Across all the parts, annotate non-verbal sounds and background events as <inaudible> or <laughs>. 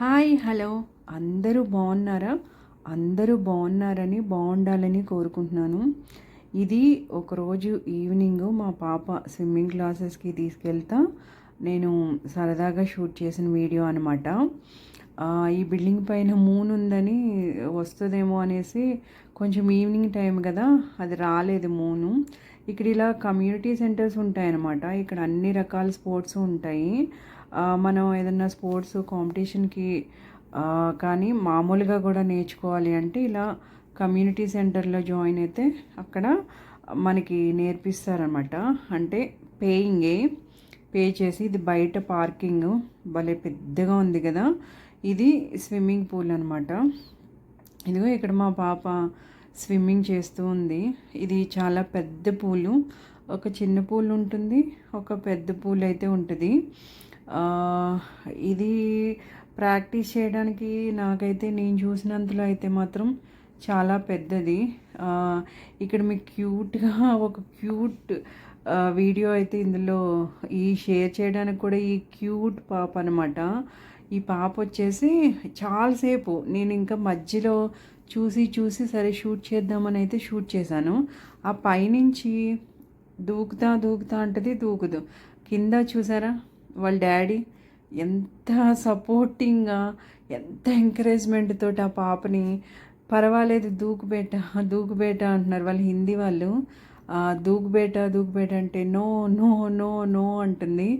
Hi hello. అందరూ బాగున్నారా? అందరూ బాగున్నారని బాగుండాలని కోరుకుంటున్నాను. ఇది ఒకరోజు ఈవినింగ్ మా పాప స్విమ్మింగ్ క్లాసెస్కి తీసుకెళ్తా. నేను సరదాగా షూట్ చేసిన వీడియో అనమాట ఈ బిల్డింగ్ పైన మూన్ ఉందని వస్తుందేమో అనేసి కొంచెం ఈవినింగ్ టైం కదా అది రాలేదు మూను. ఇక్కడ ఇలా కమ్యూనిటీ సెంటర్స్ ఉంటాయన్నమాట. ఇక్కడ అన్ని రకాల స్పోర్ట్స్ ఉంటాయి. మనం ఏదన్నా స్పోర్ట్స్ కాంపిటీషన్కి కానీ మామూలుగా కూడా నేర్చుకోవాలి అంటే ఇలా కమ్యూనిటీ సెంటర్లో జాయిన్ అయితే అక్కడ మనకి నేర్పిస్తారనమాట అంటే పేయింగే పే చేసి ఇది బయట పార్కింగ్ భలే పెద్దగా ఉంది కదా ఇది స్విమ్మింగ్ పూల్ అనమాట ఇదిగో ఇక్కడ మా పాప స్విమ్మింగ్ చేస్తూ ఉంది. ఇది చాలా పెద్ద పూలు ఒక చిన్న పూల్ ఉంటుంది ఒక పెద్ద పూల్ అయితే ఉంటుంది. ఇది ప్రాక్టీస్ చేయడానికి నాకైతే నేను చూసినంతలో అయితే మాత్రం చాలా పెద్దది. ఇక్కడ మీకు క్యూట్గా <laughs> ఒక క్యూట్ వీడియో అయితే ఇందులో ఈ షేర్ చేయడానికి కూడా ఈ క్యూట్ పాప అనమాట ఈ పాప వచ్చేసి చాలాసేపు నేను ఇంకా మధ్యలో చూసి చూసి సరే షూట్ చేద్దామని అయితే షూట్ చేశాను. ఆ పైనుంచి దూకుతా దూకుతా అంటది దూకుదు. కింద చూసారా? వాళ్ళ డాడీ ఎంత సపోర్టింగ్గా ఎంత ఎంకరేజ్మెంట్ తోటి ఆ పాపని పర్వాలేదు దూకుబేట దూకుబేట అంటున్నారు వాళ్ళు హిందీ వాళ్ళు. దూకుబేట దూకుబేట అంటే నో నో నో నో అంటుంది.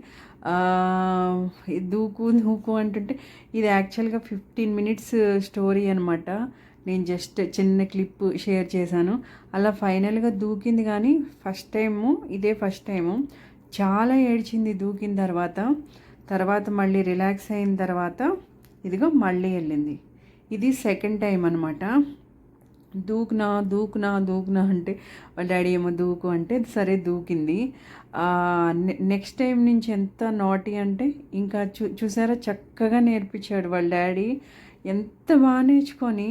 దూకు దూకు అంటుంటే ఇది యాక్చువల్గా ఫిఫ్టీన్ మినిట్స్ స్టోరీ అనమాట నేను జస్ట్ చిన్న క్లిప్ షేర్ చేశాను. అలా ఫైనల్గా దూకింది కానీ ఫస్ట్ టైము ఇదే ఫస్ట్ టైము. చాలా ఏడ్చింది దూకిన తర్వాత తర్వాత మళ్ళీ రిలాక్స్ అయిన తర్వాత ఇదిగో మళ్ళీ వెళ్ళింది. ఇది సెకండ్ టైం అనమాట దూకునా దూకునా దూకునా అంటే వాళ్ళ డాడీ ఏమో దూకు అంటే సరే దూకింది. నెక్స్ట్ టైం నుంచి ఎంత నాటి అంటే ఇంకా చూ చూసారా చక్కగా నేర్పించాడు వాళ్ళ డాడీ. ఎంత బాగా నేర్చుకొని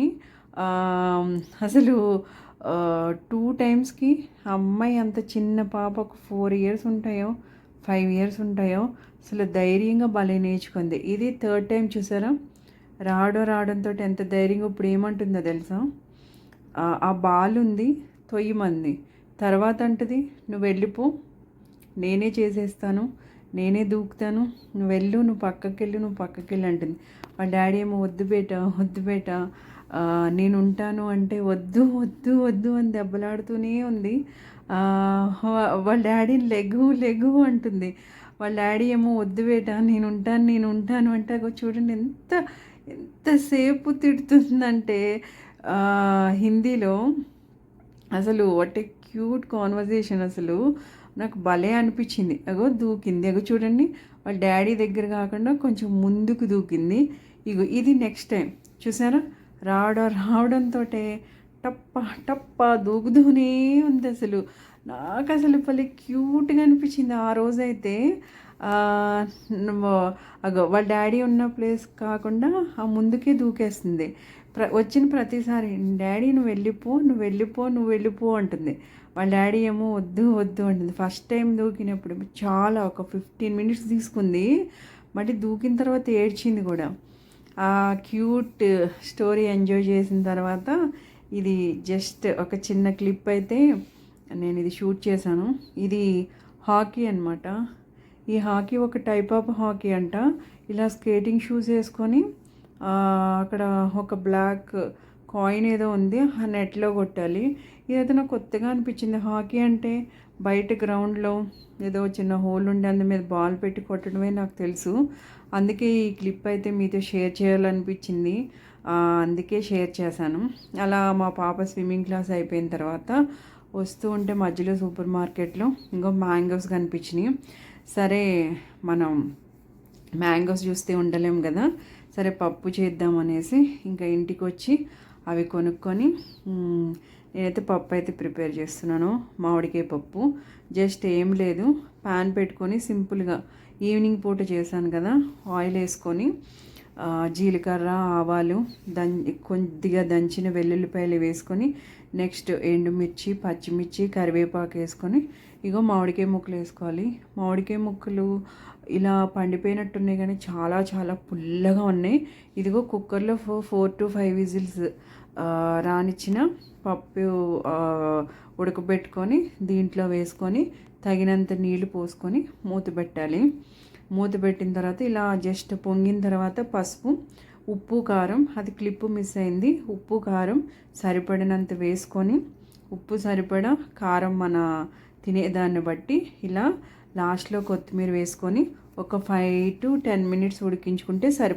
అసలు టూ టైమ్స్కి అమ్మాయి అంత చిన్న పాప ఒక ఫోర్ ఇయర్స్ ఉంటాయో ఫైవ్ ఇయర్స్ ఉంటాయో అసలు ధైర్యంగా భలే నేర్చుకుంది. ఇది థర్డ్ టైం చూసారా? రావడం రావడంతో ఎంత ధైర్యంగా ఇప్పుడు ఏమంటుందో తెలుసా? ఆ- ఆ బాల్ ఉంది తొయ్యమంది తర్వాత అంటది నువ్వు వెళ్ళిపో నేనే చేసేస్తాను. నేనే దూకుతాను. నువ్వు వెళ్ళు నువ్వు పక్కకి వెళ్ళు నువ్వు పక్కకి వెళ్ళు అంటుంది. వాళ్ళ డాడీ ఏమో వద్దు బేట వద్దు బేట. నేను ఉంటాను అంటే వద్దు వద్దు వద్దు అని దెబ్బలాడుతూనే ఉంది. వాళ్ళ డాడీ లెగు లెగు అంటుంది. వాళ్ళ డాడీ ఏమో వద్దు బేట నేను ఉంటాను నేను ఉంటాను అంటే అగో చూడండి ఎంత ఎంతసేపు తిడుతుందంటే హిందీలో అసలు వాట్ ఏ క్యూట్ కాన్వర్జేషన్ అసలు. నాకు భలే అనిపించింది. అగో దూకింది. అగో చూడండి వాళ్ళ డాడీ దగ్గర కాకుండా కొంచెం ముందుకు దూకింది. ఇగో ఇది నెక్స్ట్ టైం. చూసారా? రావడం రావడంతో టప్ప టప్ప దూకుతూనే ఉంది అసలు. నాకు అసలు భలే క్యూట్గా అనిపించింది ఆ రోజైతే. అగో వాళ్ళ డాడీ ఉన్న ప్లేస్ కాకుండా ఆ ముందుకే దూకేస్తుంది. ప్ర వచ్చిన ప్రతిసారి డాడీ నువ్వు వెళ్ళిపో నువ్వు వెళ్ళిపో నువ్వు వెళ్ళిపో అంటుంది. వాళ్ళ డాడీ ఏమో వద్దు వద్దు అంటుంది. ఫస్ట్ టైం దూకినప్పుడు చాలా ఒక ఫిఫ్టీన్ మినిట్స్ తీసుకుంది. మళ్ళీ దూకిన తర్వాత ఏడ్చింది కూడా. ఆ క్యూట్ స్టోరీ ఎంజాయ్ చేసిన తర్వాత ఇది జస్ట్ ఒక చిన్న క్లిప్ అయితే నేను ఇది షూట్ చేశాను. ఇది హాకీ అన్నమాట. ఈ హాకీ ఒక టైప్ ఆఫ్ హాకీ అంట. ఇలా స్కేటింగ్ షూస్ వేసుకొని అక్కడ ఒక బ్లాక్ కాయిన్ ఏదో ఉంది ఆ నెట్లో కొట్టాలి. ఇదైతే నాకు కొత్తగా అనిపించింది. హాకీ అంటే బయట గ్రౌండ్లో ఏదో చిన్న హోల్ ఉండి అందు మీద బాల్ పెట్టి కొట్టడమే నాకు తెలుసు. అందుకే ఈ క్లిప్ అయితే మీతో షేర్ చేయాలనిపించింది. అందుకే షేర్ చేశాను. అలా మా పాప స్విమ్మింగ్ క్లాస్ అయిపోయిన తర్వాత వస్తూ ఉంటే మధ్యలో సూపర్ మార్కెట్లో ఇంకో మ్యాంగోస్ కనిపించినాయి. సరే మనం మ్యాంగోస్ చూస్తే ఉండలేం కదా. సరే పప్పు చేద్దాం అనేసి ఇంకా ఇంటికి వచ్చి అవి కొనుక్కొని నేనైతే పప్పు అయితే ప్రిపేర్ చేస్తున్నాను మామిడికాయ పప్పు. జస్ట్ ఏం లేదు ప్యాన్ పెట్టుకొని సింపుల్గా ఈవినింగ్ పూట చేశాను కదా ఆయిల్ వేసుకొని జీలకర్ర ఆవాలు దం కొద్దిగా దంచిన వెల్లుల్లిపాయలు వేసుకొని నెక్స్ట్ ఎండుమిర్చి పచ్చిమిర్చి కరివేపాకు వేసుకొని ఇగో మామిడికాయ ముక్కలు వేసుకోవాలి. మామిడికాయ ముక్కలు ఇలా పండిపోయినట్టున్నాయి కానీ చాలా చాలా పుల్లగా ఉన్నాయి. ఇదిగో కుక్కర్లో four four to five whistles రానిచ్చిన పప్పు ఉడకబెట్టుకొని దీంట్లో వేసుకొని తగినంత నీళ్ళు పోసుకొని మూత పెట్టాలి. మూత పెట్టిన తర్వాత ఇలా జస్ట్ పొంగిన తర్వాత పసుపు ఉప్పు కారం అది క్లిప్పు మిస్ అయింది. ఉప్పు కారం సరిపడినంత వేసుకొని ఉప్పు సరిపడా కారం మన తినేదాన్ని బట్టి ఇలా లాస్ట్లో కొత్తిమీర వేసుకొని ఒక ఫైవ్ టు టెన్ మినిట్స్ ఉడికించుకుంటే సరి